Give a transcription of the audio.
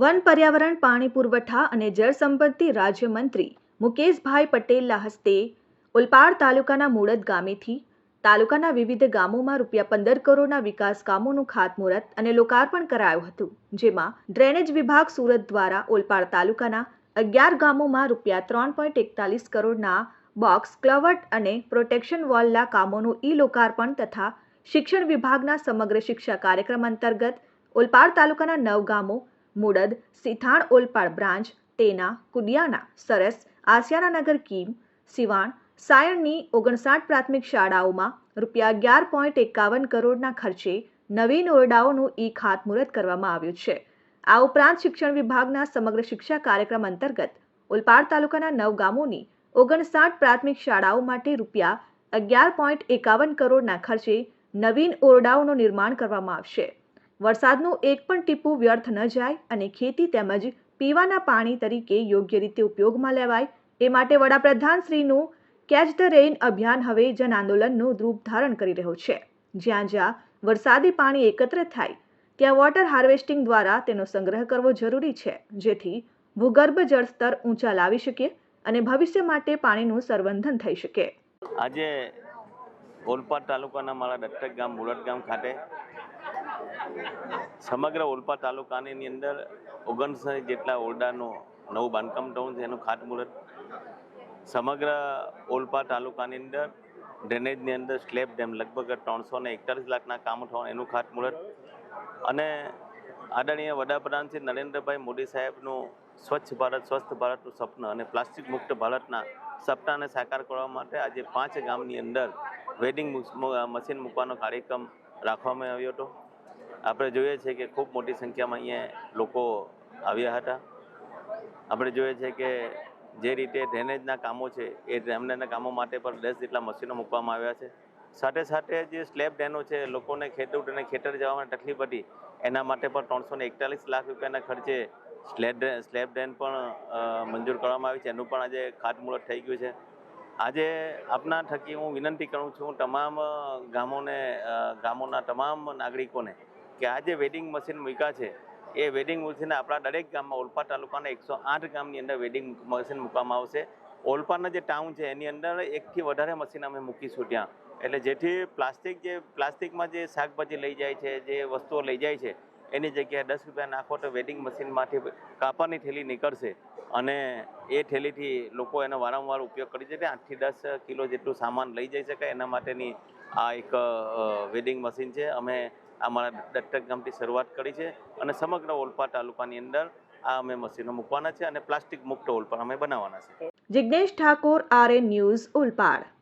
One પર્યાવરણ, પાણી પુરવઠા અને જળ સંપત્તિ રાજ્યમંત્રી મુકેશભાઈ પટેલના હસ્તે ઉલપાડ તાલુકાના મૂળદ ગામેથી તાલુકાના વિવિધ ગામોમાં રૂપિયા પંદર કરોડના વિકાસ કામોનું ખાતમુહૂર્ત અને લોકાર્પણ કરાયું હતું, જેમાં ડ્રેનેજ વિભાગ સુરત દ્વારા ઓલપાડ તાલુકાના અગિયાર ગામોમાં રૂપિયા ત્રણ પોઈન્ટ એકતાલીસ કરોડના બોક્સ ક્લવટ અને પ્રોટેક્શન વોલના કામોનું ઈ લોકાર્પણ તથા શિક્ષણ વિભાગના સમગ્ર શિક્ષા કાર્યક્રમ અંતર્ગત ઓલપાડ તાલુકાના નવ ગામો મુડદ, સિથાણ ઓલપાડ બ્રાન્ચ, તેના, કુડિયાના, સરસ આસિયાનાનગર કીમ, સિવાણ, સાયણની ઓગણસાઠ પ્રાથમિક શાળાઓમાં રૂપિયા અગિયાર પોઈન્ટ એકાવન કરોડના ખર્ચે નવીન ઓરડાઓનું ઈ ખાતમુહૂર્ત કરવામાં આવ્યું છે. આ ઉપરાંત શિક્ષણ વિભાગના સમગ્ર શિક્ષા કાર્યક્રમ અંતર્ગત ઓલપાડ તાલુકાના નવ ગામોની ઓગણસાઠ પ્રાથમિક શાળાઓ માટે રૂપિયા અગિયાર પોઈન્ટ એકાવન કરોડના ખર્ચે નવીન ઓરડાઓનું નિર્માણ કરવામાં આવશે. વરસાદનું એક પણ ટીપું વ્યર્થ ન જાય અને ખેતી તેમજ પીવાના પાણી તરીકે યોગ્ય રીતે ઉપયોગમાં લેવાય. એ માટે વડાપ્રધાન શ્રીનું કેચ ધ રેઇન અભિયાન હવે જન આંદોલનનું રૂપ ધારણ કરી રહ્યું છે. જ્યાં જ્યાં વરસાદી પાણી એકત્ર થાય, ત્યાં વોટર હાર્વેસ્ટિંગ દ્વારા તેનો સંગ્રહ કરવો જરૂરી છે, જેથી ભૂગર્ભ જળસ્તર ઊંચા લાવી શકે અને ભવિષ્ય માટે પાણીનું સંવર્ધન થઈ શકે. આજે ઓલપાડ તાલુકાના મારા દત્તક ગામ મુરત ગામ ખાતે સમગ્ર ઓલપા તાલુકાની અંદર ઓગણસાઠ જેટલા ઓરડાનું નવું બાંધકામ થયું છે. એનું ખાતમુહૂર્ત સમગ્ર ઓલપા તાલુકાની અંદર ડ્રેનેજની અંદર સ્લેબ ડેમ લગભગ ત્રણસો ને એકતાલીસ લાખના કામ થવાનું એનું ખાતમુહૂર્ત. અને આદરણીય વડાપ્રધાન શ્રી નરેન્દ્રભાઈ મોદી સાહેબનું સ્વચ્છ ભારત, સ્વસ્થ ભારતનું સ્વપ્ન અને પ્લાસ્ટિક મુક્ત ભારતના સપનાને સાકાર કરવા માટે આજે પાંચ ગામની અંદર વેડિંગ મશીન મૂકવાનો કાર્યક્રમ રાખવામાં આવ્યો હતો. આપણે જોઈએ છે કે ખૂબ મોટી સંખ્યામાં અહીંયા લોકો આવ્યા હતા. આપણે જોઈએ છીએ કે જે રીતે ડ્રેનેજના કામો છે, એ ડ્રેનેજના કામો માટે પણ દસ જેટલા મશીનો મૂકવામાં આવ્યા છે. સાથે સાથે જે સ્લેબ ડેનો છે, લોકોને ખેડૂતોને ખેતર જવામાં તકલીફ હતી, એના માટે પણ ત્રણસો એકતાલીસ લાખ રૂપિયાના ખર્ચે સ્લેબ સ્લેબ ડેન પણ મંજૂર કરવામાં આવી છે. એનું પણ આજે ખાતમુહૂર્ત થઈ ગયું છે. આજે આપના થકી હું વિનંતી કરું છું તમામ ગામોને ગામોના તમામ નાગરિકોને કે આ જે વેડિંગ મશીન મૂક્યા છે, એ વેડિંગ મશીન આપણા દરેક ગામમાં, ઓલપાડ તાલુકાના એકસો આઠ ગામની અંદર વેડિંગ મશીન મૂકવામાં આવશે. ઓલપાના જે ટાઉન છે, એની અંદર એકથી વધારે મશીન અમે મૂકીશું ત્યાં. એટલે જેથી પ્લાસ્ટિક જે પ્લાસ્ટિકમાં જે શાકભાજી લઈ જાય છે, જે વસ્તુઓ લઈ જાય છે એની જગ્યાએ દસ રૂપિયા નાખો તો વેડિંગ મશીનમાંથી કાપડની થેલી નીકળશે. અને એ થેલીથી લોકો એનો વારંવાર ઉપયોગ કરી શકે, આઠથી દસ કિલો જેટલું સામાન લઈ જઈ શકાય એના માટેની આ એક વેડિંગ મશીન છે. અમે અમારા દત્તક ગામથી શરૂઆત કરી છે અને સમગ્ર ઓલપા તાલુકાની અંદર આ અમે મશીનો મૂકવાના છે અને પ્લાસ્ટિક મુક્ત ઓલપાડ અમે બનાવવાના છે. Jignesh Thakor R N news Olpad